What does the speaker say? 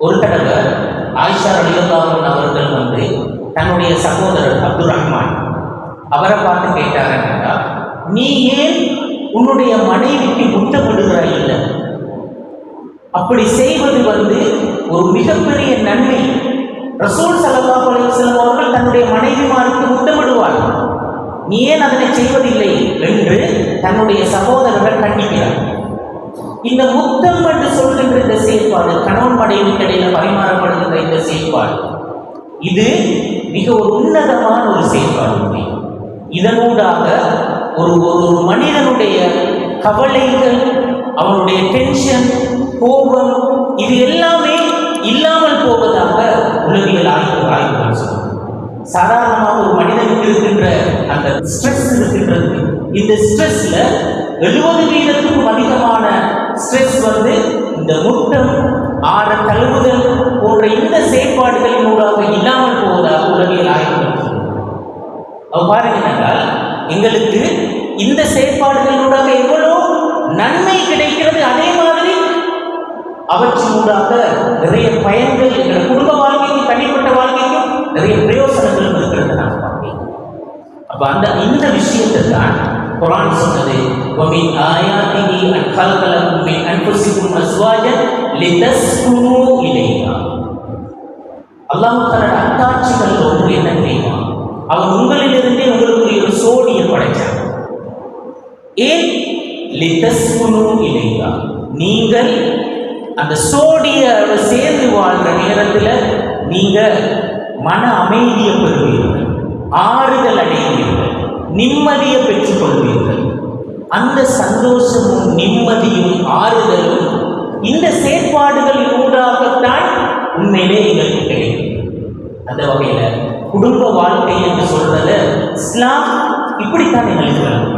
ஒரு தடவை ஆயிஷா அலியுல்லாஹன் அவர்கள் வந்து தன்னுடைய சகோதரர் அப்துல் ரஹ்மான் அவரை பார்த்து கேட்டாங்கன்னா நீ ஏன் உன்னுடைய மனைவிக்கு முட்டப்படுகிறாய் இல்லை? அப்படி செய்வது வந்து ஒரு மிகப்பெரிய நன்மை. ரசூல் ஸல்லல்லாஹு அலைஹி அவர்கள் தன்னுடைய மனைவிமாருக்கு முத்தமிடுவார். நீ ஏன் அதனை செய்வதில்லை? என்று தன்னுடைய சகோதரர்கள் கண்டிக்கிறார் இந்த முத்தம் என்று சொல்கின்ற இந்த செயல்பாடு கணவன் மனைவிக்கு இடையில பரிமாறப்படுகின்ற இந்த செயல்பாடு இது மிக ஒரு உன்னதமான ஒரு செயல்பாடு. இதனூடாக ஒரு ஒரு மனிதனுடைய கவலைகள் அவனுடைய டென்ஷன் கோபம் இது எல்லாமே இல்லாமல் போவதாக உளவியல் ஆய்வு ஆய்வுகள் சொல்லுது. சாதாரணமாக ஒரு மனிதனுக்கு இருக்கின்ற அந்த ஸ்ட்ரெஸ் இருக்கின்றது. இந்த ஸ்ட்ரெஸ்ல எழுபது வீதத்துக்கும் அதிகமான இந்த முட்டம் ஆற தழுவுதல் போன்ற இந்த செயற்பாடுகளின் ஊடாக இல்லாமல் போவதாக உளவியல் ஆய்வுகள் சொல்லுது அவ என்றால் எங்களுக்கு இந்த செயற்பாடுகளினூடாக எவ்வளோ நன்மை கிடைக்கிறது அதே மாதிரி அவற்றினூடாக நிறைய பயன்கள் எங்கள் குடும்ப வாழ்க்கைக்கும் தனிப்பட்ட வாழ்க்கைக்கும் நிறைய பிரயோசனங்களும் இருக்கிறது நான் பார்க்கிறேன் அப்போ அந்த இந்த விஷயத்தை தான் குரான் சொன்னது وَمِنْ آيَاتِهِ أَنْ خَلَقَ لَكُم مِّنْ أَنفُسِكُمْ أَزْوَاجًا لِتَسْكُنُوا إِلَيْهَا அல்லாஹ் தன்னோட அத்தாட்சிகள் ஒன்று என்ன தெரியுமா அவன் உங்களிலிருந்தே உங்களுக்கு ஒரு சோடியை படைச்சான் ஏன் லிதஸ்குனு இலையா நீங்கள் அந்த சோடிய சேர்ந்து வாழ்ற நேரத்தில் நீங்க மன அமைதியை பெறுவீர்கள் ஆறுதல் அடைவீர்கள் நிம்மதியை பெற்றுக்கொள்வீர்கள் அந்த சந்தோஷமும் நிம்மதியும் ஆறுதலும் இந்த செயற்பாடுகளின் ஊடாகத்தான் உண்மையிலே எங்களுக்கு கிடைக்கும் அந்த வகையில் குடும்ப வாழ்க்கை என்று சொல்றத இஸ்லாம் இப்படித்தான் எங்களுக்கு வழங்கும்.